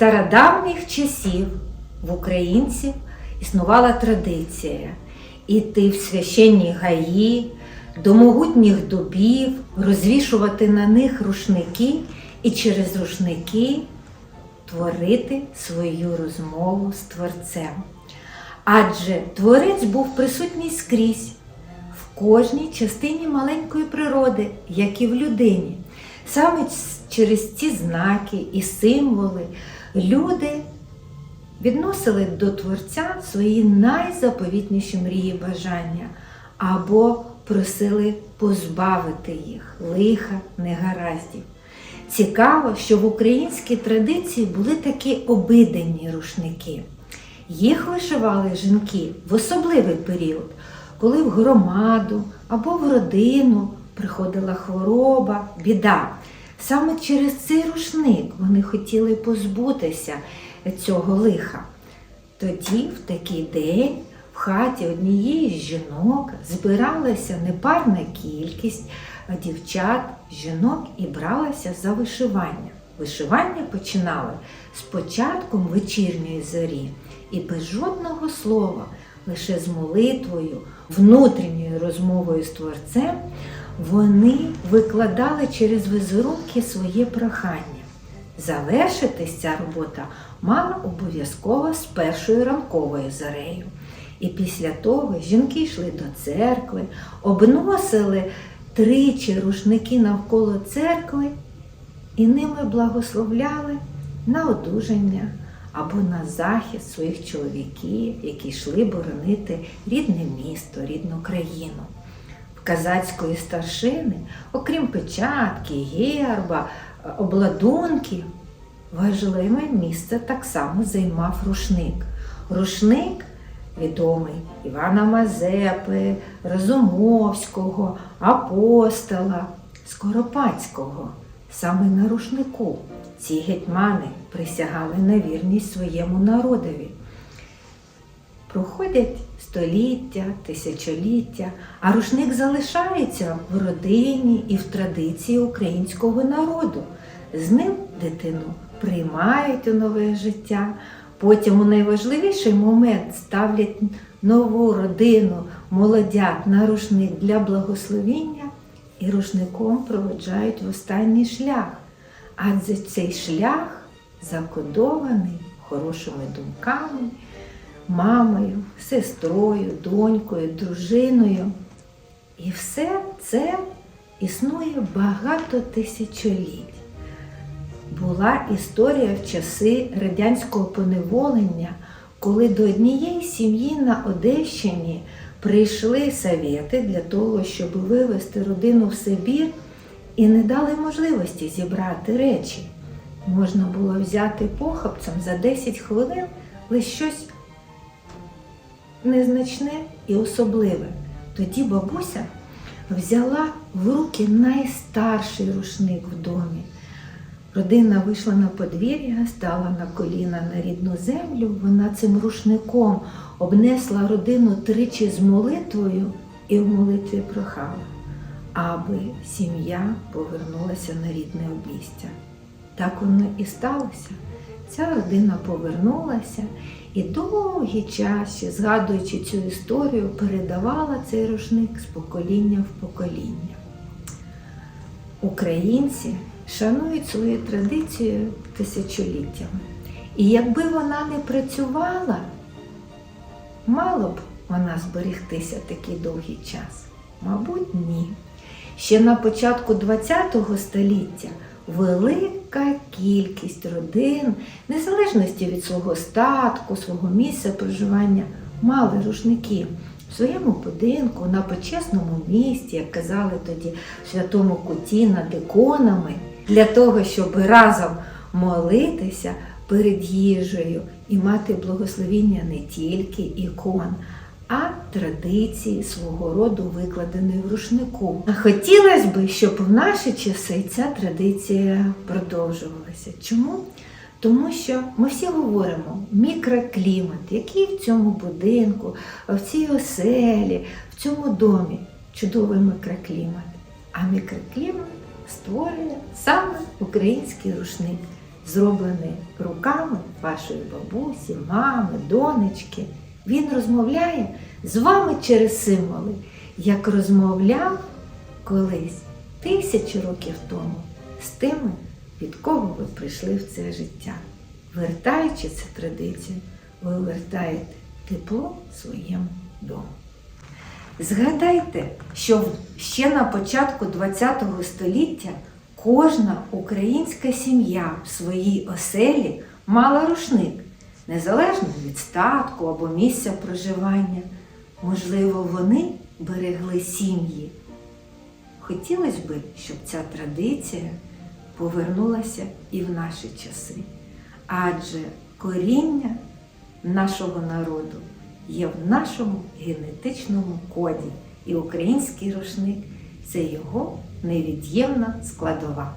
стародавніх часів в українців існувала традиція іти в священні гаї, до могутніх дубів, розвішувати на них рушники і через рушники творити свою розмову з Творцем. Адже Творець був присутній скрізь, в кожній частині маленької природи, як і в людині. Саме через ці знаки і символи люди відносили до Творця свої найзаповітніші мрії бажання або просили позбавити їх лиха негараздів. Цікаво, що в українській традиції були такі обиденні рушники. Їх вишивали жінки в особливий період, коли в громаду або в родину приходила хвороба, біда. Саме через цей рушник вони хотіли позбутися цього лиха. Тоді, в такий день, в хаті однієї з жінок збиралася непарна кількість дівчат, жінок і бралася за вишивання. Вишивання починали з початком вечірньої зорі і без жодного слова, лише з молитвою, внутрішньою розмовою з Творцем, вони викладали через візерунки своє прохання. Завершитись ця робота мала обов'язково з першою ранковою зорею. І після того жінки йшли до церкви, обносили тричі рушники навколо церкви і ними благословляли на одужання або на захист своїх чоловіків, які йшли боронити рідне місто, рідну країну. Казацької старшини, окрім печатки, герба, обладунків, важливе місце так само займав рушник. Рушник відомий Івана Мазепи, Розумовського, Апостола, Скоропадського. Саме на рушнику ці гетьмани присягали на вірність своєму народові. Проходять століття, тисячоліття, а рушник залишається в родині і в традиції українського народу. З ним дитину приймають у нове життя. Потім у найважливіший момент ставлять нову родину, молодят на рушник для благословіння і рушником проведжають в останній шлях. Адже цей шлях закодований хорошими думками, мамою, сестрою, донькою, дружиною. І все це існує багато тисячоліть. Була історія в часи радянського поневолення, коли до однієї сім'ї на Одещині прийшли совєти для того, щоб вивезти родину в Сибір і не дали можливості зібрати речі. Можна було взяти похапцем за 10 хвилин лише щось незначне і особливе. Тоді бабуся взяла в руки найстарший рушник в домі. Родина вийшла на подвір'я, стала на коліна на рідну землю. Вона цим рушником обнесла родину тричі з молитвою і в молитві прохала, аби сім'я повернулася на рідне обійстя. Так воно і сталося. Ця родина повернулася і довгий час, ще згадуючи цю історію, передавала цей рушник з покоління в покоління. Українці шанують свою традицію тисячоліттями. І якби вона не працювала, мало б вона зберегтися такий довгий час? Мабуть, ні. Ще на початку ХХ століття велика кількість родин, незалежності від свого статку, свого місця проживання, мали рушники в своєму будинку, на почесному місці, як казали тоді в святому куті над іконами, для того, щоб разом молитися перед їжею і мати благословіння не тільки ікон, а традиції свого роду викладеної в рушнику. А Хотілося б, щоб в наші часи ця традиція продовжувалася. Чому? Тому що ми всі говоримо мікроклімат, який в цьому будинку, в цій оселі, в цьому домі чудовий мікроклімат. А мікроклімат створює саме український рушник. зроблений руками вашої бабусі, мами, донечки. Він розмовляє з вами через символи, як розмовляв колись тисячі років тому з тими, від кого ви прийшли в це життя. Вертаючи цю традицію, ви вертаєте тепло своєму дому. Згадайте, що ще на початку ХХ століття кожна українська сім'я в своїй оселі мала рушник, незалежно від статку або місця проживання. Можливо, вони берегли сім'ї. Хотілося б, щоб ця традиція повернулася і в наші часи, адже коріння нашого народу є в нашому генетичному коді, і український рушник це його невід'ємна складова.